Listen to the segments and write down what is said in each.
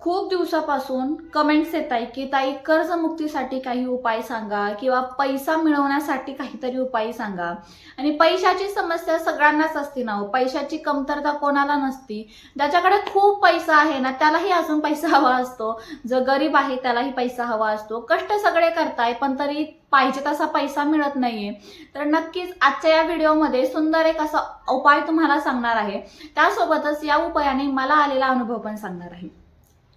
खूप दिवसापासून कमेंट्स येत आहे की ताई कर्जमुक्तीसाठी काही उपाय सांगा किंवा पैसा मिळवण्यासाठी काहीतरी उपाय सांगा. आणि पैशाची समस्या सगळ्यांनाच असते ना हो. पैशाची कमतरता कोणाला नसती. ज्याच्याकडे खूप पैसा आहे ना त्यालाही अजून पैसा हवा असतो. जो गरीब आहे त्यालाही पैसा हवा असतो. कष्ट सगळे करताय पण तरी पाहिजे तसा पैसा मिळत नाहीये. तर नक्कीच आजच्या या व्हिडिओमध्ये सुंदर एक असा उपाय तुम्हाला सांगणार आहे. त्यासोबतच या उपायाने मला आलेला अनुभव पण सांगणार आहे.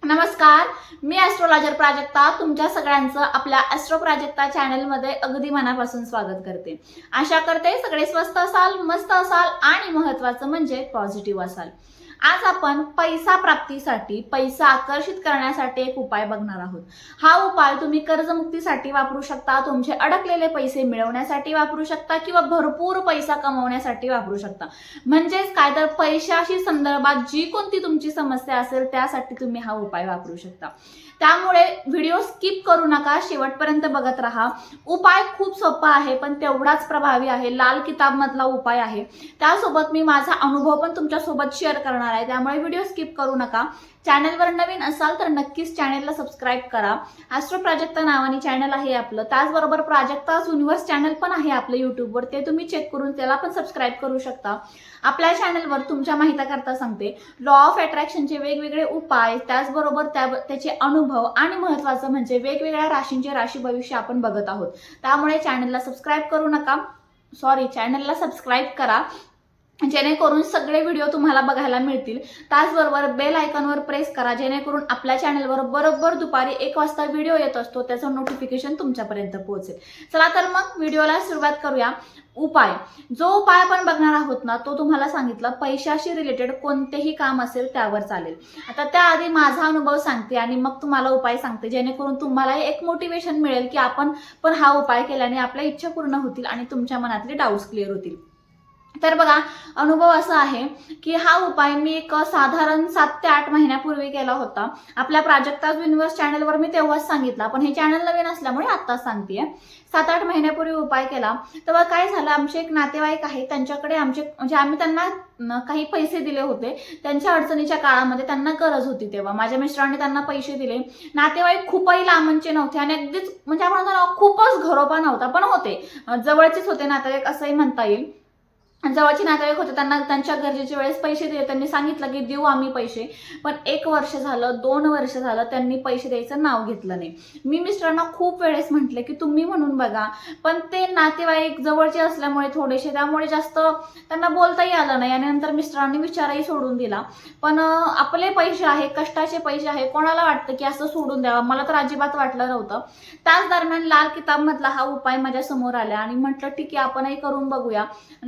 नमस्कार मी ॲस्ट्रोलॉजर प्राजक्ता. तुमच्या सगळ्यांचं आपल्या ॲस्ट्रो प्राजक्ता चॅनलमध्ये अगदी मनापासून स्वागत करते. आशा करते सगळे स्वस्त असाल मस्त असाल आणि महत्त्वाचं म्हणजे पॉझिटिव्ह असाल. आज आपण पैसा प्राप्तीसाठी पैसा आकर्षित करण्यासाठी एक उपाय बघणार आहोत. हा उपाय तुम्ही कर्जमुक्तीसाठी वापरू शकता तुमचे अडकलेले पैसे मिळवण्यासाठी वापरू शकता किंवा भरपूर पैसा कमवण्यासाठी वापरू शकता. म्हणजेच काय तर पैशाशी संदर्भात जी कोणती तुमची समस्या असेल त्यासाठी तुम्ही हा उपाय वापरू शकता. त्यामुळे व्हिडिओ स्किप करू नका शेवटपर्यंत बघत राहा. उपाय खूप सोपा आहे पण तेवढाच प्रभावी आहे. लाल किताब मधला उपाय आहे. त्यासोबत मी माझा अनुभव पण तुमच्यासोबत शेअर करणार आहे. त्यामुळे व्हिडिओ स्किप करू नका. चॅनलवर नवीन असाल तर नक्कीच चॅनलला सबस्क्राईब करा. ॲस्ट्रो प्राजक्ता नावाने चॅनल आहे आपलं. त्याचबरोबर प्राजक्ता युनिव्हर्स चॅनल पण आहे आपलं युट्यूबवर ते तुम्ही चेक करून त्याला पण सबस्क्राईब करू शकता. आपल्या चॅनलवर तुमच्या माहिती करता सांगते लॉ ऑफ अट्रॅक्शनचे वेगवेगळे उपाय त्याचबरोबर त्या त्याचे अनुभव अनुभव आणि महत्त्वाचं म्हणजे वेगवेगळ्या राशींचे राशी भविष्य आपण बघत आहोत. त्यामुळे चॅनलला सबस्क्राईब करू नका. सॉरी चॅनलला सबस्क्राईब करा. जेणेकरून सगळे व्हिडिओ तुम्हाला बघायला मिळतील. त्याचबरोबर बेल आयकॉनवर प्रेस करा जेणेकरून आपल्या चॅनलवर बरोबर दुपारी एक वाजता व्हिडिओ येत असतो त्याचं नोटिफिकेशन तुमच्यापर्यंत पोहोचेल. चला तर मग व्हिडिओला सुरुवात करूया. उपाय. जो उपाय आपण बघणार आहोत ना तो तुम्हाला सांगितलं पैशाशी रिलेटेड कोणतेही काम असेल त्यावर चालेल. आता त्याआधी माझा अनुभव सांगते आणि मग तुम्हाला उपाय सांगते जेणेकरून तुम्हाला एक मोटिवेशन मिळेल की आपण पण हा उपाय केल्याने आपल्या इच्छा पूर्ण होतील आणि तुमच्या मनातले डाऊट्स क्लिअर होतील. तर बघा अनुभव असा आहे की हा उपाय मी एक साधारण सात ते आठ महिन्यापूर्वी केला होता. आपल्या प्राजक्ता युनिव्हर्स चॅनलवर मी तेव्हाच सांगितलं. पण हे चॅनल नवीन असल्यामुळे आत्ताच सांगते सात आठ महिन्यापूर्वी उपाय केला. तेव्हा काय झालं? आमचे एक नातेवाईक आहे त्यांच्याकडे आमचे म्हणजे आम्ही त्यांना काही पैसे दिले होते. त्यांच्या अडचणीच्या काळामध्ये त्यांना गरज होती तेव्हा. माझ्या मिस्टरांनी त्यांना पैसे दिले. नातेवाईक खूपही लांबचे नव्हते आणि अगदीच म्हणजे आपण ना, खूपच घरोबा नव्हता पण होते. जवळचेच होते नातेवाईक असंही म्हणता येईल. जवळचे नातेवाईक होते त्यांना त्यांच्या गरजेच्या वेळेस पैसे दिले. त्यांनी सांगितलं की देऊ आम्ही पैसे. पण एक वर्ष झालं दोन वर्ष झालं त्यांनी पैसे द्यायचं नाव घेतलं नाही. मी मिस्टरांना खूप वेळेस म्हटले की तुम्ही म्हणून बघा. पण ते नातेवाईक जवळचे असल्यामुळे थोडेसे त्यामुळे जास्त त्यांना बोलताही आलं नाही. आणि नंतर मिस्टरांनी विचारही सोडून दिला. पण आपले पैसे आहे कष्टाचे पैसे आहे कोणाला वाटतं की असं सोडून द्यावं? मला तर अजिबात वाटलं नव्हतं. त्याच दरम्यान लाल किताबमधला हा उपाय माझ्यासमोर आला आणि म्हटलं ठीक आहे आपणही करून बघूया.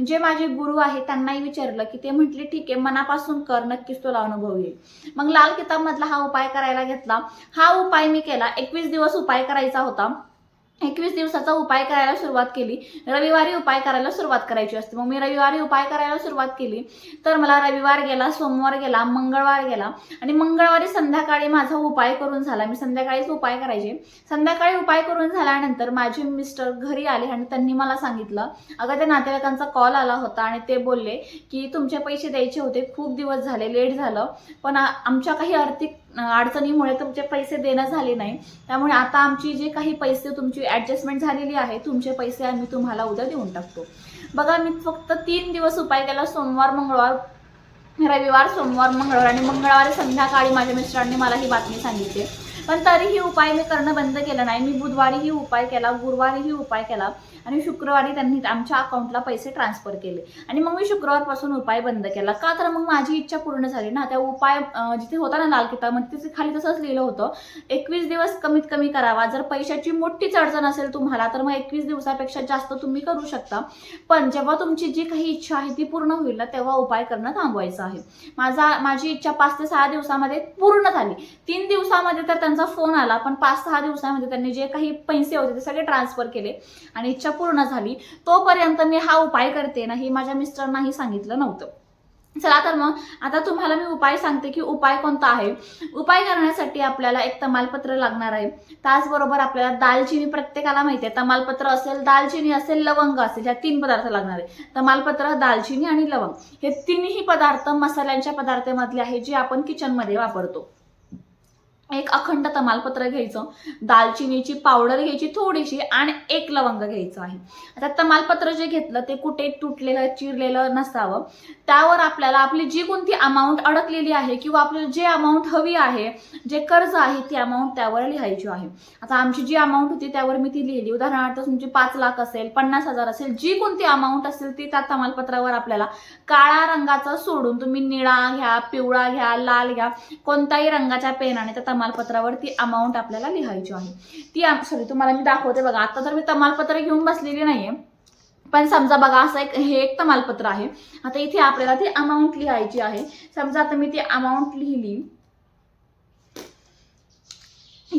जे माझे गुरु आहे त्यांनाही विचारलं की ते म्हटले ठीक आहे मनापासून कर नक्कीच तुला अनुभव येईल. मग लाल किताब मधला हा उपाय करायला घेतला. हा उपाय मी केला. एकवीस दिवस उपाय करायचा होता. एकवीस दिवसाचा उपाय करायला सुरुवात केली. रविवारी उपाय करायला सुरुवात करायची असते. मग मी रविवारी उपाय करायला सुरुवात केली. तर मला रविवार गेला सोमवार गेला मंगळवार गेला. आणि मंगळवारी संध्याकाळी माझा उपाय करून झाला. मी संध्याकाळीच उपाय करायचे. संध्याकाळी उपाय करून झाल्यानंतर माझे मिस्टर घरी आले आणि त्यांनी मला सांगितलं. अगं त्या नातेवाईकांचा कॉल आला होता आणि ते बोलले की तुमचे पैसे द्यायचे होते. खूप दिवस झाले लेट झालं. पण आमच्या काही आर्थिक अडचणीमुळे तुमचे पैसे देणं झाले नाही. त्यामुळे आता आमची जे काही पैसे तुमची ॲडजस्टमेंट झालेली आहे तुमचे पैसे आम्ही तुम्हाला उद्या देऊन टाकतो. बघा मी फक्त तीन दिवस उपाय केला. सोमवार मंगळवार रविवार सोमवार मंगळवार आणि मंगळवारी संध्याकाळी माझ्या मिस्टरांनी मला ही बातमी सांगितली. पण तरीही उपाय मी करणं बंद केलं नाही. मी बुधवारीही उपाय केला गुरुवारीही उपाय केला आणि शुक्रवारी त्यांनी आमच्या अकाउंटला पैसे ट्रान्सफर केले. आणि मग मी शुक्रवारपासून उपाय बंद केला. का तर मग माझी इच्छा पूर्ण झाली ना. त्या उपाय जिथे होता ना लाल किताब मग तिथे खाली तसंच लिहिलं होतं एकवीस दिवस कमीत कमी करावा. जर पैशाची मोठीच अडचण असेल तुम्हाला तर मग एकवीस दिवसापेक्षा जास्त तुम्ही करू शकता. पण जेव्हा तुमची जी काही इच्छा आहे ती पूर्ण होईल ना तेव्हा उपाय करणं थांबवायचं आहे. माझा माझी इच्छा पाच ते सहा दिवसामध्ये पूर्ण झाली. तीन दिवसामध्ये तर त्यांचा फोन आला पण पाच सहा दिवसामध्ये त्यांनी जे काही पैसे होते ते सगळे ट्रान्सफर केले आणि इच्छा पूर्ण झाली. तोपर्यंत मी हा उपाय करते ना हे माझ्या मिस्टरांनाही सांगितलं नव्हतं. चला तर मग आता तुम्हाला मी उपाय सांगते की उपाय कोणता आहे. उपाय करण्यासाठी आपल्याला एक तमालपत्र लागणार आहे. त्याचबरोबर आपल्याला दालचिनी प्रत्येकाला माहिती आहे. तमालपत्र असेल दालचिनी असेल लवंग असेल ह्या तीन पदार्थ लागणार आहे. तमालपत्र दालचिनी आणि लवंग. हे तीनही पदार्थ मसाल्यांच्या पदार्थामधले आहे जे आपण किचनमध्ये वापरतो. एक अखंड तमालपत्र घ्यायचं दालचिनीची पावडर घ्यायची थोडीशी आणि एक लवंग घ्यायचं आहे. आता तमालपत्र जे घेतलं ते कुठे तुटलेलं चिरलेलं नसावं. त्यावर आपल्याला आपली जी कोणती अमाऊंट अडकलेली आहे किंवा आपल्याला जे अमाऊंट हवी आहे जे कर्ज आहे ती अमाऊंट त्यावर लिहायची आहे. आता आमची जी अमाऊंट होती त्यावर मी ती लिहिली. उदाहरणार्थ तुमची पाच लाख असेल पन्नास हजार असेल जी कोणती अमाऊंट असेल ती त्या तमालपत्रावर आपल्याला काळ्या रंगाचा सोडून तुम्ही निळा घ्या पिवळा घ्या लाल घ्या कोणत्याही रंगाच्या पेनाने त्या तमालपत्रावरती अमाऊंट आपल्याला लिहायची आहे. ती सॉरी तुम्हाला मी दाखवते बघा. आता तर मी तमालपत्र घेऊन बसलेली नाहीये. पण समजा बघा असं एक हे एक तमालपत्र आहे. आता इथे आपल्याला ती अमाऊंट लिहायची आहे. समजा आता मी ती अमाऊंट लिहिली.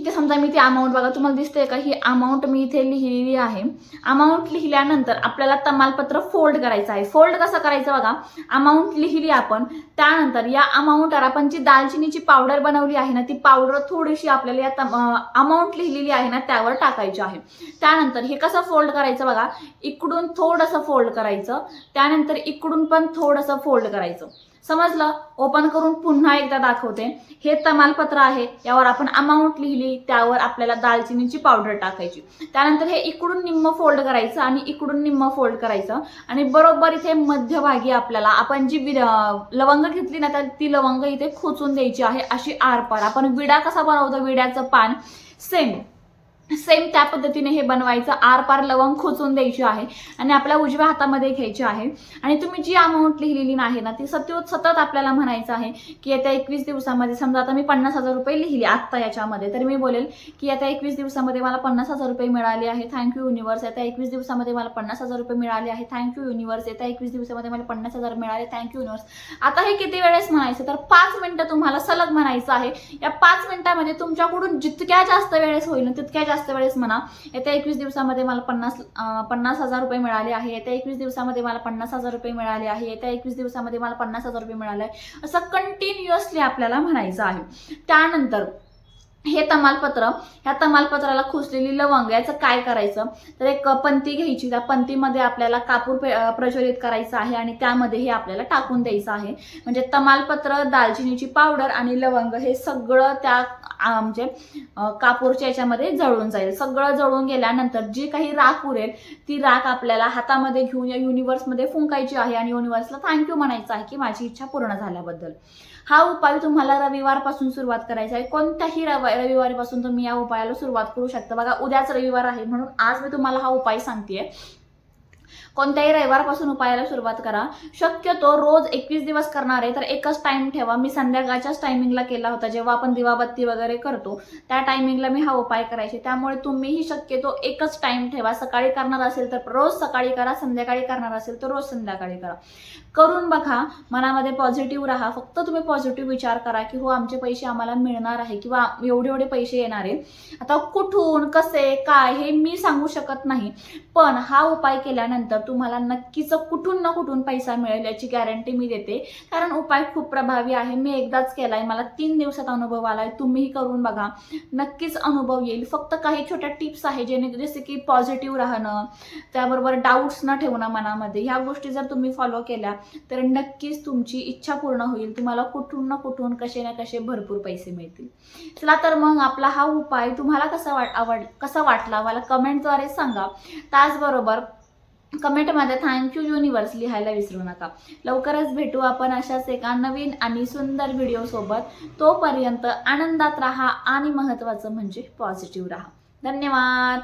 इथे समजा मी ती अमाऊंट बघा तुम्हाला दिसते का? ही अमाऊंट मी इथे लिहिलेली आहे. अमाऊंट लिहिल्यानंतर आपल्याला तमालपत्र फोल्ड करायचं आहे. फोल्ड कसं करायचं बघा? अमाऊंट लिहिली आपण त्यानंतर या अमाऊंटवर आपण जी दालचिनीची पावडर बनवली आहे ना ती पावडर थोडीशी आपल्याला या अमाऊंट लिहिलेली आहे ना त्यावर टाकायची आहे. त्यानंतर हे कसं फोल्ड करायचं बघा? इकडून थोडंसं फोल्ड करायचं. त्यानंतर इकडून पण थोडंसं फोल्ड करायचं. समजलं? ओपन करून पुन्हा एकदा दाखवते. हे तमालपत्र आहे यावर आपण अमाऊंट लिहिली त्यावर आपल्याला दालचिनीची पावडर टाकायची. त्यानंतर हे इकडून निम्म फोल्ड करायचं आणि इकडून निम्म फोल्ड करायचं. आणि बरोबर इथे मध्यभागी आपल्याला आपण जी लवंग घेतली ना तर ती लवंग इथे खोचून द्यायची आहे अशी आरपार. आपण विडा कसा बनवतो? विड्याचं पान. सेम सेम त्या पद्धतीने हे बनवायचं. आर पार लवंग खोचून द्यायची आहे आणि आपल्या उजव्या हातामध्ये घ्यायची आहे. आणि तुम्ही जी अमाऊंट लिहिलेली नाही ना ती सत्य सतत आपल्याला म्हणायचं आहे की येत्या एकवीस दिवसामध्ये समजा आता मी पन्नास हजार रुपये लिहिली आत्ता याच्यामध्ये तर मी बोलेल की येत्या एकवीस दिवसामध्ये मला पन्नास हजार रुपये मिळाले आहे. थँक्यू युनिवर्स येत्या एकवीस दिवसामध्ये मला पन्नास हजार रुपये मिळाले आहे. थँक्यू युनिवर्स येत्या एकवीस दिवसामध्ये मला पन्नास हजार मिळाले. थँक्यू युनिवर्स आता हे किती वेळेस म्हणायचं? तर पाच मिनिटं तुम्हाला सलग म्हणायचं आहे. या पाच मिनिटामध्ये तुमच्याकडून जितक्या जास्त वेळेस होईल तितक्या जास्त वेळेस म्हणा येत्या एकवीस दिवसामध्ये मला पन्नास पन्नास हजार रुपये मिळाले आहे येत्या एकवीस दिवसामध्ये मला पन्नास हजार रुपये मिळाले आहे येत्या एकवीस दिवसामध्ये मला पन्नास हजार रुपये मिळाले आहे. असं कंटिन्युअसली आपल्याला म्हणायचं आहे. त्यानंतर हे तमालपत्र ह्या तमालपत्राला खुसलेली लवंग याचं काय करायचं? तर एक पंती घ्यायची त्या पंतीमध्ये आपल्याला कापूर प्रज्वलित करायचं आहे आणि त्यामध्ये हे आपल्याला टाकून द्यायचं आहे. म्हणजे तमालपत्र दालचिनीची पावडर आणि लवंग हे सगळं त्या म्हणजे कापूरच्या याच्यामध्ये जळून जाईल. सगळं जळून गेल्यानंतर जी काही राख उरेल ती राख आपल्याला हातामध्ये घेऊन या युनिव्हर्समध्ये फुंकायची आहे आणि युनिव्हर्सला थँक्यू म्हणायचं आहे की माझी इच्छा पूर्ण झाल्याबद्दल. हा उपाय तुम्हाला रविवारपासून सुरुवात करायचा आहे. कोणत्याही रव रविवारीपासून तुम्ही या उपायाला सुरुवात करू शकता. बघा उद्याच रविवार आहे म्हणून आज मी तुम्हाला हा उपाय सांगते कोणत्याही रविवारपासून उपायाला सुरुवात करा. शक्यतो रोज एकवीस दिवस करणार आहे तर एकच टाइम ठेवा. मी संध्याकाळच्याच टायमिंगला केला होता जेव्हा आपण दिवाबत्ती वगैरे करतो त्या टायमिंगला मी हा उपाय करायचे. त्यामुळे तुम्हीही शक्यतो एकच टाइम ठेवा. सकाळी करणार असेल तर रोज सकाळी करा संध्याकाळी करणार असेल तर रोज संध्याकाळी करा. करून बघा मनामध्ये पॉझिटिव्ह राहा. फक्त तुम्ही पॉझिटिव्ह विचार करा की हो आमचे पैसे आम्हाला मिळणार आहे किंवा एवढे एवढे पैसे येणार. आहे आता कुठून कसे काय हे मी सांगू शकत नाही. पण हा उपाय केल्यानंतर तुम्हाला नक्कीच कुठून ना कुठून पैसा मिळेल याची गॅरंटी मी देते. कारण उपाय खूप प्रभावी आहे. मी एकदाच केलाय. मला तीन दिवसात अनुभव आलाय. तुम्हीही करून बघा. नक्कीच अनुभव येईल. फक्त काही छोट्या टिप्स आहे जेणे जसे की पॉझिटिव्ह राहणं त्याबरोबर डाऊट्स न ठेवणं मनामध्ये. ह्या गोष्टी जर तुम्ही फॉलो केल्या तर नक्कीच तुमची इच्छा पूर्ण होईल. तुम्हाला कुठून ना कुठून कसे ना कसे भरपूर पैसे मिळतील. चला तर मग आपला हा उपाय तुम्हाला कसा वाट आवड कसा वाटला? मला कमेंटद्वारे सांगा. त्याचबरोबर कमेंटमध्ये थँक्यू युनिवर्स लिहायला विसरू नका. लवकरच भेटू आपण अशाच एका नवीन आणि सुंदर व्हिडिओसोबत तोपर्यंत आनंदात राहा आणि महत्त्वाचं म्हणजे पॉझिटिव्ह राहा. धन्यवाद.